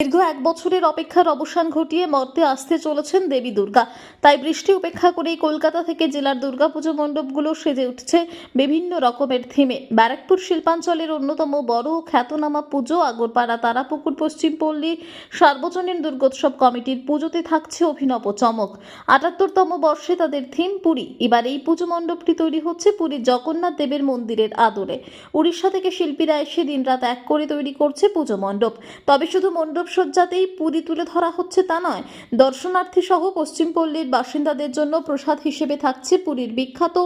দীর্ঘ এক বছরের অপেক্ষার অবসান ঘটিয়ে মর্তে আসতে চলেছেন দেবী দুর্গা। তাই বৃষ্টি উপেক্ষা করেই কলকাতা থেকে জেলার দুর্গাপুজো মণ্ডপগুলো সেজে উঠছে বিভিন্ন রকমের থিমে। ব্যারাকপুর শিল্পাঞ্চলের অন্যতম বড় খ্যাতনামা পুজো আগরপাড়া তারাপুকুর পশ্চিম পল্লী সার্বজনীন দুর্গোৎসব কমিটির পুজোতে থাকছে অভিনব চমক। আটাত্তরতম বর্ষে তাদের থিম পুরী। এবার এই পুজো মণ্ডপটি তৈরি হচ্ছে পুরীর জগন্নাথ দেবের মন্দিরের আদরে উড়িষ্যা থেকে শিল্পীরা এসে দিনরাত এক করে তৈরি করছে পুজো মণ্ডপ। তবে শুধু মণ্ডপ সজ্জাতেই পুরী তুলে ধরা হচ্ছে তা নয়। দর্শনার্থী সহ পশ্চিমপল্লীর বাসিন্দাদের জন্য প্রসাদ হিসেবে থাকছে পুরীর বিখ্যাত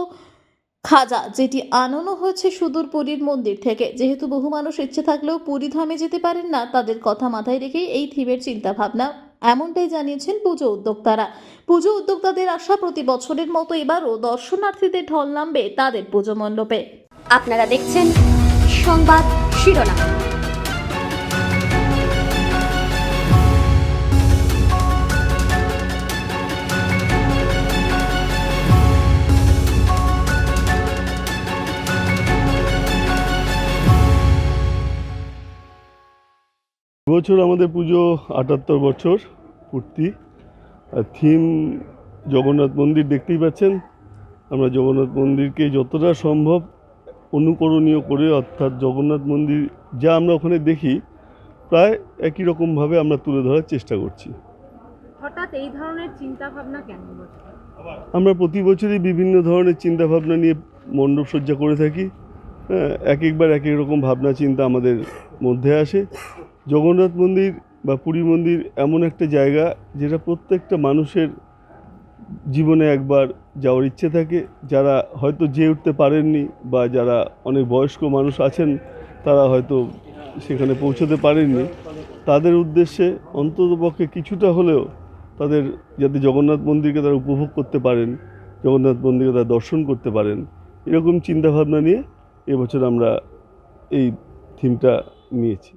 খাজা, যেটি আনানো হয়েছে সুদূর পুরীর মন্দির থেকে। যেহেতু বহু মানুষ ইচ্ছে থাকলেও পুরী ধামে যেতে পারেন না, তাদের কথা মাথায় রেখেই এই থিমের চিন্তাভাবনা। এমনটাই জানিয়েছেন পুজো উদ্যোক্তারা। পুজো উদ্যোক্তাদের আশা প্রতি বছরের মতো এবারও দর্শনার্থীদের ঢল নামবে তাদের পুজো মণ্ডপে। আপনারা দেখছেন সংবাদ শিরোনাম। বছর আমাদের পুজো আটাত্তর বছর পূর্তি। আর থিম জগন্নাথ মন্দির দেখতেই পাচ্ছেন। আমরা জগন্নাথ মন্দিরকে যতটা সম্ভব অনুকরণীয় করে অর্থাৎ জগন্নাথ মন্দির যা আমরা ওখানে দেখি প্রায় একই রকমভাবে আমরা তুলে ধরার চেষ্টা করছি। হঠাৎ এই ধরনের চিন্তা ভাবনা কেন আমরা প্রতি বছরই বিভিন্ন ধরনের চিন্তাভাবনা নিয়ে মণ্ডপ সজ্জা করে থাকি। হ্যাঁ, এক একবার এক এক রকম ভাবনা চিন্তা আমাদের মধ্যে আসে। জগন্নাথ মন্দির বা পুরী মন্দির এমন একটা জায়গা যেটা প্রত্যেকটা মানুষের জীবনে একবার যাওয়ার ইচ্ছে থাকে। যারা হয়তো যেয়ে উঠতে পারেননি বা যারা অনেক বয়স্ক মানুষ আছেন, তারা হয়তো সেখানে পৌঁছতে পারেননি। তাদের উদ্দেশ্যে অন্ততপক্ষে কিছুটা হলেও তাদের যাতে জগন্নাথ মন্দিরকে তারা উপভোগ করতে পারেন, জগন্নাথ মন্দিরকে তারা দর্শন করতে পারেন, এরকম চিন্তাভাবনা নিয়ে এবছর আমরা এই থিমটা নিয়েছি।